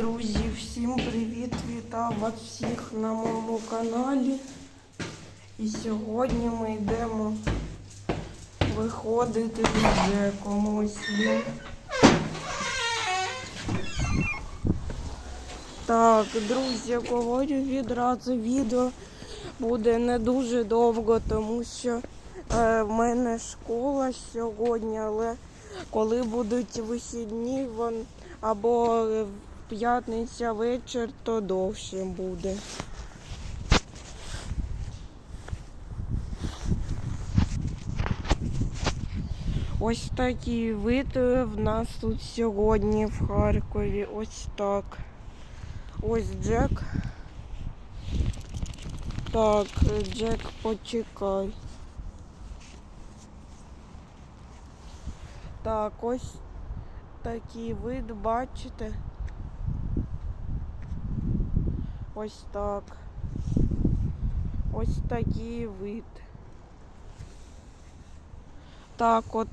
Друзі, всім привіт! Вітаю вас всіх на моєму каналі. І сьогодні ми йдемо виходити з комусь. Так, друзі, говорю відразу відео буде не дуже довго, тому що е, в мене школа сьогодні, але коли будуть вихідні вон, або е, п'ятниця вечір, то довше буде. Ось такий вид в нас тут сьогодні в Харкові. Ось так. Ось Джек. Так, Джек, почекай. Так, ось такий вид, бачите? Ось так. Ось такий вид. Так, от,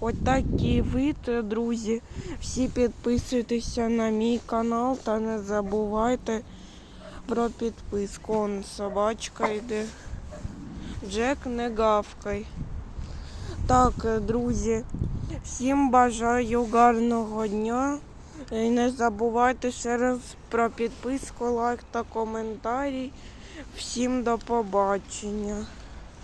от такий вид, друзі. Всі підписуйтеся на мій канал та не забувайте про підписку. Он собачка йде. Джек не гавкай. Так, друзі, всім бажаю гарного дня. І не забувайте ще раз про підписку, лайк та коментарі. Всім до побачення.